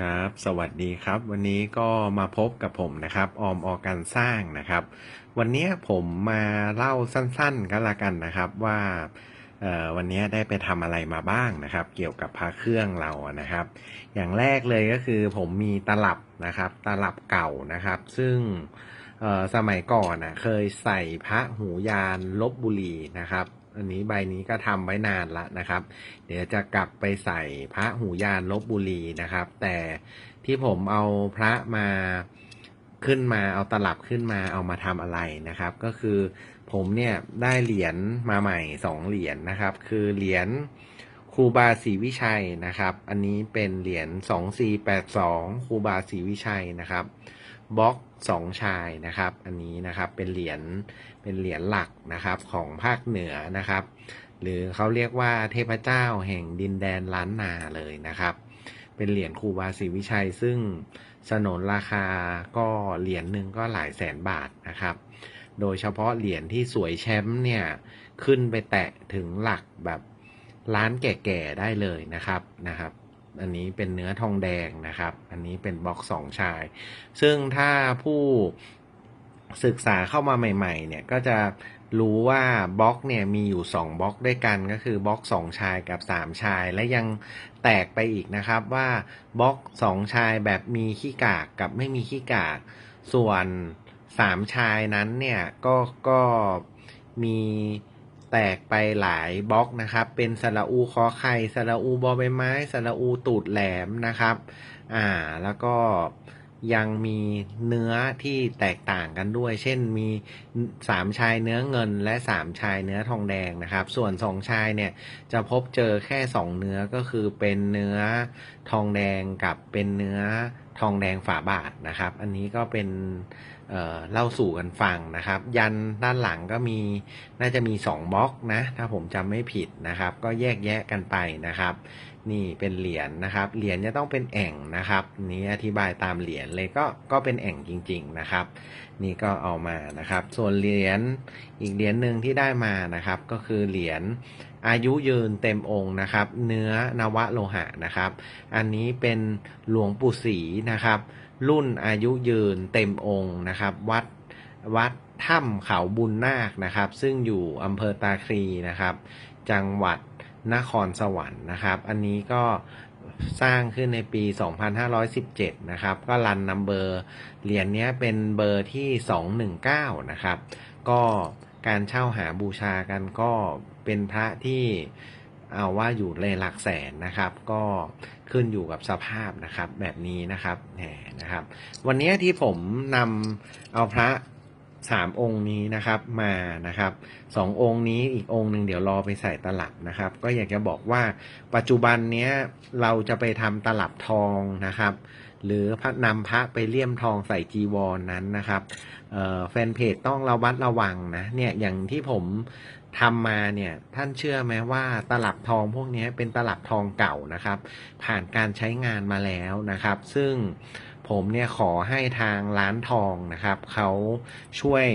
ครับ สวัสดีครับ วันนี้ก็มาพบกับผมนะครับ ออมออการสร้างนะครับ วันนี้ผมมาเล่าสั้นๆก็แล้วกันนะครับว่าวันนี้ได้ไปทำอะไรมาบ้างนะครับ เกี่ยวกับพระเครื่องเรานะครับ อย่างแรกเลยก็คือผมมีตลับนะครับ ตลับเก่านะครับ ซึ่งสมัยก่อนนะเคยใส่พระหูยานลบบุรีนะครับ อันนี้ใบนี้ก็ทำไว้นานละนะครับ เดี๋ยวจะกลับไปใส่พระหูยานลบบุรีนะครับ แต่ที่ผมเอาพระมาขึ้นมาเอาตลับขึ้นมาเอามาทำอะไรนะครับ ก็คือผมเนี่ยได้เหรียญมาใหม่สองเหรียญนะครับ คือเหรียญครูบาศรีวิชัยนะครับ อันนี้เป็นเหรียญสองสี่แปดสองครูบาศรีวิชัยนะครับ บล็อกสองชายนะครับ อันนี้นะครับเป็นเหรียญเป็นเหรียญหลักนะครับของภาคเหนือนะครับ หรือเขาเรียกว่าเทพเจ้าแห่งดินแดนล้านนาเลยนะครับ เป็นเหรียญครูบาศรีวิชัย ซึ่งสนนราคาก็เหรียญหนึ่งก็หลายแสนบาทนะครับ โดยเฉพาะเหรียญที่สวยแชมป์เนี่ยขึ้นไปแตะถึงหลักแบบล้านแก่ๆได้เลยนะครับนะครับ อันนี้เป็นเนื้อทองแดงนะครับ อันนี้เป็นบล็อกสองชาย ซึ่งถ้าผู้ศึกษาเข้ามาใหม่ๆ เนี่ยก็จะรู้ว่าบล็อกเนี่ยมีอยู่ 2 บล็อกด้วยกันก็คือบล็อก 2 ชายกับ 3 ชาย และยังแตกไปอีกนะครับว่าบล็อก 2 ชายแบบมีขี้กากกับไม่มีขี้กาก ส่วน 3 ชายนั้นเนี่ยก็ก็มี แตกไปหลายบล็อกนะครับ เป็นสระอูคอไข่สระอูบอใบไม้สระอูตูดแหลมนะครับ อ่า แล้วก็ ยังมีเนื้อที่แตกต่างกันด้วย เช่นมีสามชายเนื้อเงินและสามชายเนื้อทองแดงนะครับ ส่วนสองชายเนี่ยจะพบเจอแค่สองเนื้อก็คือเป็นเนื้อทองแดงกับเป็นเนื้อทองแดงฝาบาทนะครับ อันนี้ก็เป็นเเล่าสู่กันฟังนะครับ ยันด้านหลังก็มีน่าจะมี2บล็อกนะ ถ้าผมจำไม่ผิดนะครับ ก็แยกแยะกันไปนะครับ นี่เป็นเหรียญนะครับ เหรียญจะต้องเป็นแอ่งนะครับ นี้อธิบายตามเหรียญเลยก็ก็เป็นแอ่งจริง ๆนะครับ นี่ก็เอามานะครับ ส่วนเหรียญอีกเหรียญหนึ่งที่ได้มานะครับ ก็คือเหรียญอายุยืนเต็มองค์นะครับ เนื้อนวโลหะนะครับ อันนี้เป็นหลวงปู่ศรีนะครับ รุ่นอายุยืนเต็มองค์นะครับ วัดวัดถ้ำเขาบุญนาคนะครับ ซึ่งอยู่อำเภอตาคลีนะครับ จังหวัด นครสวรรค์นะครับ อันนี้ก็สร้างขึ้นในปี 2517 นะครับ ก็รันนัมเบอร์เหรียญนี้เป็นเบอร์ที่ 219 นะครับ ก็การเช่าหาบูชากันก็เป็นพระที่เอาว่าอยู่ในหลักแสนนะครับ ก็ขึ้นอยู่กับสภาพนะครับแบบนี้นะครับแหมนะครับ วันนี้ที่ผมนำเอาพระ สามองค์นี้นะครับมานะครับสององค์นี้อีกองค์หนึ่งเดี๋ยวรอไปใส่ตลับนะครับ ก็อยากจะบอกว่าปัจจุบันเนี้ยเราจะไปทำตลับทองนะครับ หรือพระนำพระไปเลี่ยมทองใส่จีวรนนั้นนะครับแฟนเพจต้องระวัดระวังนะเนี่ยอย่างที่ผม ทำมาเนี่ยท่านเชื่อไหมว่าตลับทองพวกนี้เป็นตลับทองเก่านะครับ ผ่านการใช้งานมาแล้วนะครับ ซึ่งผมเนี่ยขอให้ทางร้านทองนะครับเขาช่วย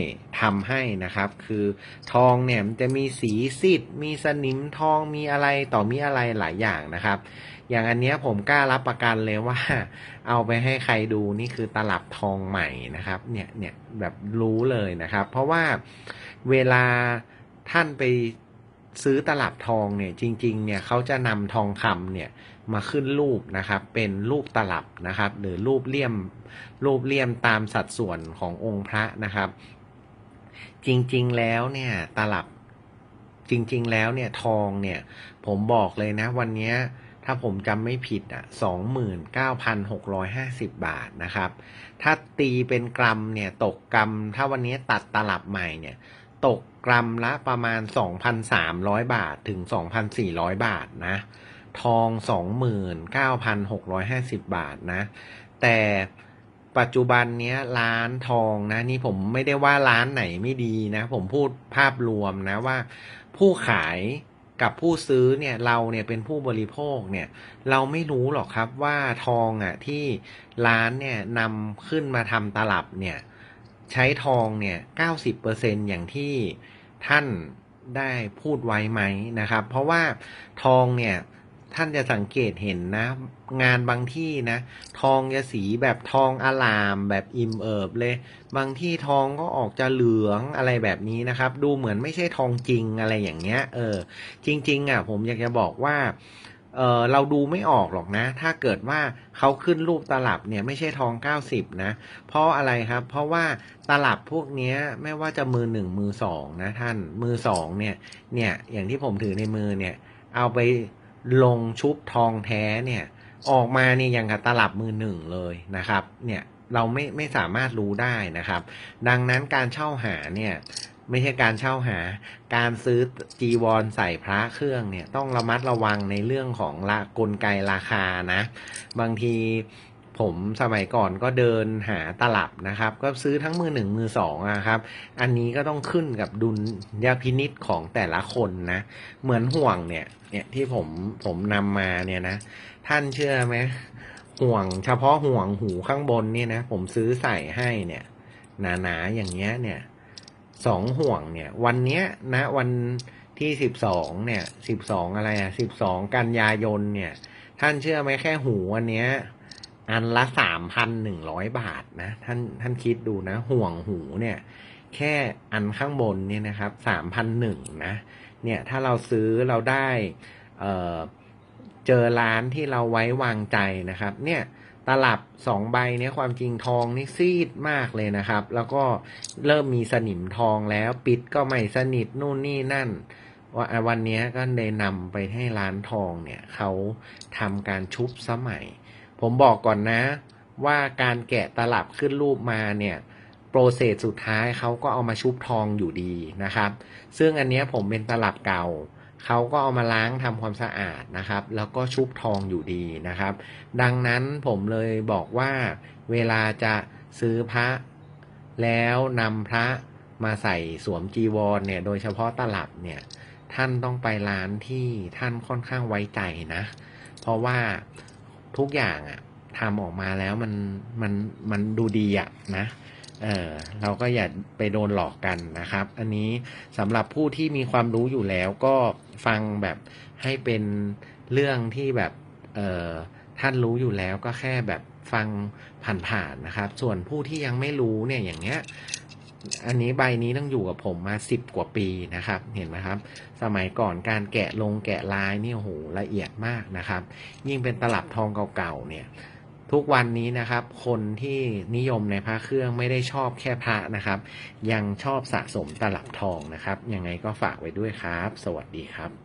ทำให้นะครับ คือทองเนี่ยมันจะมีสีสิทธิ์มีสนิมทองมีอะไรต่อมีอะไรหลายอย่างนะครับ อย่างอันเนี้ยผมกล้ารับประกันเลยว่า เอาไปให้ใครดูนี่คือตลับทองใหม่นะครับ เนี่ยเนี่ยแบบรู้เลยนะครับ เพราะว่าเวลา ท่านไปซื้อตลับทองเนี่ยจริง ๆ เนี่ยเขาจะนำทองคำเนี่ยมาขึ้นรูปนะครับ เป็นรูปตลับนะครับ หรือรูปเลี่ยมรูปเลี่ยมตามสัดส่วนขององค์พระนะครับ จริง ๆ แล้วเนี่ยตลับจริง ๆ แล้วเนี่ยทองเนี่ย ผมบอกเลยนะ วันนี้ถ้าผมจำไม่ผิดอะสองหมื่นเก้าพันหกร้อยห้าสิบบาทนะครับ ถ้าตีเป็นกรัมเนี่ยตกกรัม ถ้าวันนี้ตัดตลับใหม่เนี่ย ตกกรัมละประมาณ 2,300 บาทถึง 2,400 บาทนะ ทอง 29,650 บาทนะ แต่ปัจจุบันเนี้ยร้านทองนะ นี่ผมไม่ได้ว่าร้านไหนไม่ดีนะ ผมพูดภาพรวมนะว่า ผู้ขายกับผู้ซื้อเนี่ยเราเนี่ยเป็นผู้บริโภคเนี่ย เราไม่รู้หรอกครับว่าทองอะที่ร้านเนี่ยนำขึ้นมาทำตลับเนี่ย ใช้ทองเนี่ย90%อย่างที่ท่านได้พูดไว้ไหมนะครับ เพราะว่าทองเนี่ยท่านจะสังเกตเห็นนะ งานบางที่นะ ทองจะสีแบบทองอลาม แบบอิ่มเอิบเลย บางที่ทองก็ออกจะเหลืองอะไรแบบนี้นะครับ ดูเหมือนไม่ใช่ทองจริงอะไรอย่างเงี้ย เออ จริง ๆ อะ ผมอยากจะบอกว่า เออเราดูไม่ออกหรอกนะ ถ้าเกิดว่าเขาขึ้นรูปตลับเนี่ยไม่ใช่ทอง 90 นะ เพราะอะไรครับ เพราะว่าตลับพวกนี้ไม่ว่าจะมือหนึ่งมือสองนะท่านมือสองเนี่ยเนี่ยอย่างที่ผมถือในมือเนี่ยเอาไปลงชุบทองแท้เนี่ยออกมาเนี่ยอย่างกับตลับมือหนึ่งเลยนะครับเนี่ยเราไม่ไม่สามารถรู้ได้นะครับ ดังนั้นการเช่าหาเนี่ย ไม่ใช่การเช่าหา การซื้อจีวรใส่พระเครื่องเนี่ยต้องระมัดระวังในเรื่องของละกลไกราคานะ บางทีผมสมัยก่อนก็เดินหาตลับนะครับ ก็ซื้อทั้งมือหนึ่งมือสองนะครับ อันนี้ก็ต้องขึ้นกับดุลยพินิษของแต่ละคนนะ เหมือนห่วงเนี่ย เนี่ยที่ผมผมนำมาเนี่ยนะ ท่านเชื่อไหมห่วงเฉพาะห่วงหูข้างบนเนี่ยนะ ผมซื้อใส่ให้เนี่ย หนาๆอย่างเงี้ยเนี่ย สองห่วงเนี่ย วันเนี้ยนะ วันที่สิบสองเนี่ยสิบสองอะไรอะสิบสองกันยายนเนี่ย ท่านเชื่อไหมแค่หูอันเนี้ย อันละสามพันหนึ่งร้อยบาทนะท่านท่านคิดดูนะ ห่วงหูเนี่ย แค่อันข้างบนเนี่ยนะครับสามพันหนึ่งนะ เนี่ยถ้าเราซื้อเราได้ เออเจอร้านที่เราไว้วางใจนะครับ เนี่ย ตลับสองใบเนี่ยความจริงทองนี่ซีดมากเลยนะครับ แล้วก็เริ่มมีสนิมทองแล้วปิดก็ไม่สนิทนู่นนี่นั่นว่าวันนี้ก็เลยนำไปให้ร้านทองเนี่ยเขาทำการชุบสมัย ผมบอกก่อนนะ ว่าการแกะตลับขึ้นรูปมาเนี่ยโปรเซสสุดท้ายเขาก็เอามาชุบทองอยู่ดีนะครับ ซึ่งอันนี้ผมเป็นตลับเก่า เขาก็เอามาล้างทำความสะอาดนะครับ แล้วก็ชุบทองอยู่ดีนะครับ ดังนั้นผมเลยบอกว่าเวลาจะซื้อพระ แล้วนำพระมาใส่สวมจีวรเนี่ย โดยเฉพาะตลับเนี่ย ท่านต้องไปร้านที่ท่านค่อนข้างไว้ใจนะ เพราะว่าทุกอย่างอะทำออกมาแล้วมันมันมันดูดีอะนะ เออเราก็อย่าไปโดนหลอกกันนะครับ อันนี้สำหรับผู้ที่มีความรู้อยู่แล้วก็ฟังแบบให้เป็นเรื่องที่แบบเออท่านรู้อยู่แล้วก็แค่แบบฟังผ่านๆนะครับ ส่วนผู้ที่ยังไม่รู้เนี่ยอย่างเงี้ยอันนี้ใบนี้ต้องอยู่กับผมมาสิบกว่าปีนะครับ เห็นไหมครับ สมัยก่อนการแกะลงแกะลายนี่โอ้โหละเอียดมากนะครับ ยิ่งเป็นตลับทองเก่าๆเนี่ย ทุกวันนี้นะครับ คนที่นิยมในพระเครื่องไม่ได้ชอบแค่พระนะครับ ยังชอบสะสมตลับทองนะครับ ยังไงก็ฝากไว้ด้วยครับ สวัสดีครับ